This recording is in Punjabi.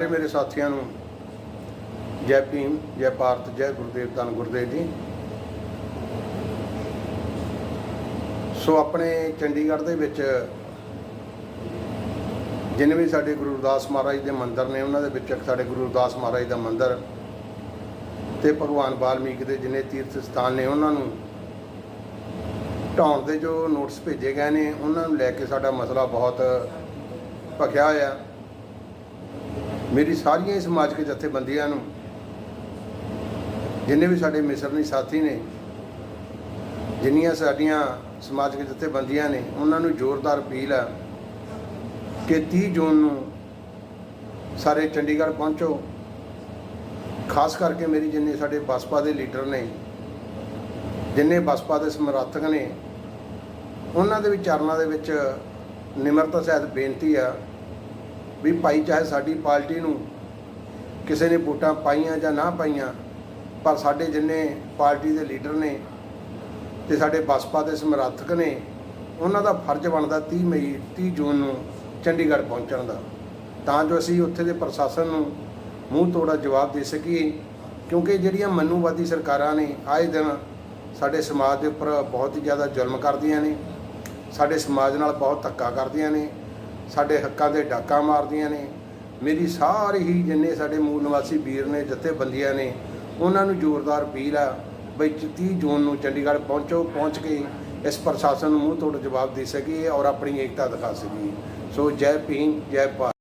ਸਾਰੇ ਮੇਰੇ ਸਾਥੀਆਂ ਨੂੰ ਜੈ ਭੀਮ, ਜੈ ਭਾਰਤ, ਜੈ ਗੁਰਦੇਵ ਧੰਨ ਗੁਰਦੇਵ ਜੀ। ਸੋ ਆਪਣੇ ਚੰਡੀਗੜ੍ਹ ਦੇ ਵਿੱਚ ਜਿੰਨੇ ਵੀ ਸਾਡੇ ਗੁਰੂ ਰਵਿਦਾਸ ਮਹਾਰਾਜ ਦੇ ਮੰਦਿਰ ਨੇ, ਉਹਨਾਂ ਦੇ ਵਿੱਚ ਇੱਕ ਸਾਡੇ ਗੁਰੂ ਰਵਿਦਾਸ ਮਹਾਰਾਜ ਦਾ ਮੰਦਿਰ ਤੇ ਭਗਵਾਨ ਬਾਲਮੀਕ ਦੇ ਜਿੰਨੇ ਤੀਰਥ ਸਥਾਨ ਨੇ, ਉਹਨਾਂ ਨੂੰ ਢਾਉਣ ਦੇ ਜੋ ਨੋਟਿਸ ਭੇਜੇ ਗਏ ਨੇ, ਉਹਨਾਂ ਨੂੰ ਲੈ ਕੇ ਸਾਡਾ ਮਸਲਾ ਬਹੁਤ ਭਖਿਆ ਹੋਇਆ। ਮੇਰੀ ਸਾਰੀਆਂ ਹੀ ਸਮਾਜਿਕ ਜਥੇਬੰਦੀਆਂ ਨੂੰ, ਜਿੰਨੇ ਵੀ ਸਾਡੇ ਮਿਸਰਨੀ ਸਾਥੀ ਨੇ, ਜਿੰਨੀਆਂ ਸਾਡੀਆਂ ਸਮਾਜਿਕ ਜਥੇਬੰਦੀਆਂ ਨੇ, ਉਹਨਾਂ ਨੂੰ ਜ਼ੋਰਦਾਰ ਅਪੀਲ ਆ ਕਿ 30 ਜੂਨ ਨੂੰ ਸਾਰੇ ਚੰਡੀਗੜ੍ਹ ਪਹੁੰਚੋ। ਖਾਸ ਕਰਕੇ ਮੇਰੀ ਜਿੰਨੇ ਸਾਡੇ ਬਸਪਾ ਦੇ ਲੀਡਰ ਨੇ, ਜਿੰਨੇ ਬਸਪਾ ਦੇ ਸਮਰਥਕ ਨੇ, ਉਹਨਾਂ ਦੇ ਵਿਚਾਰਨਾਂ ਦੇ ਵਿੱਚ ਨਿਮਰਤਾ ਸਹਿਤ ਬੇਨਤੀ ਆ ਵੀ ਭਾਈ ਚਾਹੇ ਸਾਡੀ ਪਾਰਟੀ ਨੂੰ ਕਿਸੇ ਨੇ ਵੋਟਾਂ ਪਾਈਆਂ ਜਾਂ ਨਾ ਪਾਈਆਂ, ਪਰ ਸਾਡੇ ਜਿੰਨੇ ਪਾਰਟੀ ਦੇ ਲੀਡਰ ਨੇ ਤੇ ਸਾਡੇ ਬਸਪਾ ਦੇ ਸਮਰਥਕ ਨੇ, ਉਹਨਾਂ ਦਾ ਫਰਜ਼ ਬਣਦਾ 30 ਮਈ 30 ਜੂਨ ਨੂੰ ਚੰਡੀਗੜ੍ਹ ਪਹੁੰਚਣ ਦਾ। ਤਾਂ ਜੋ ਅਸੀਂ ਉੱਥੇ ਦੇ ਪ੍ਰਸ਼ਾਸਨ ਨੂੰ ਮੂੰਹ ਤੋੜਾ ਜਵਾਬ ਦੇ ਸਕੀਏ, ਕਿਉਂਕਿ ਜਿਹੜੀਆਂ ਮਨੂਵਾਦੀ ਸਰਕਾਰਾਂ ਨੇ ਆਏ ਦਿਨ ਸਾਡੇ ਸਮਾਜ ਦੇ ਉੱਪਰ ਬਹੁਤ ਹੀ ਜ਼ਿਆਦਾ ਜ਼ੁਲਮ ਕਰਦੀਆਂ ਨੇ, ਸਾਡੇ ਸਮਾਜ ਨਾਲ ਬਹੁਤ ਧੱਕਾ ਕਰਦੀਆਂ ਨੇ ਸਾਡੇ ਹੱਕਾਂ ਦੇ ਡਾਕਾ ਮਾਰਦੀਆਂ ਨੇ। ਮੇਰੀ ਸਾਰੀ ਹੀ ਜਿੰਨੇ ਸਾਡੇ ਮੂਲ ਨਿਵਾਸੀ ਵੀਰ ਨੇ, ਜਥੇਬੰਦੀਆਂ ਨੇ, ਉਹਨਾਂ ਨੂੰ ਜ਼ੋਰਦਾਰ ਅਪੀਲ ਆ ਬਈ 30 ਜੂਨ ਨੂੰ ਚੰਡੀਗੜ੍ਹ ਪਹੁੰਚੋ, ਪਹੁੰਚ ਕੇ ਇਸ ਪ੍ਰਸ਼ਾਸਨ ਨੂੰ ਮੂੰਹ ਤੋੜ ਜਵਾਬ ਦੇ ਸਕੀਏ ਔਰ ਆਪਣੀ ਏਕਤਾ ਦਿਖਾ ਸਕੀਏ। ਸੋ ਜੈ ਭੀਮ, ਜੈ ਭਾਰਤ।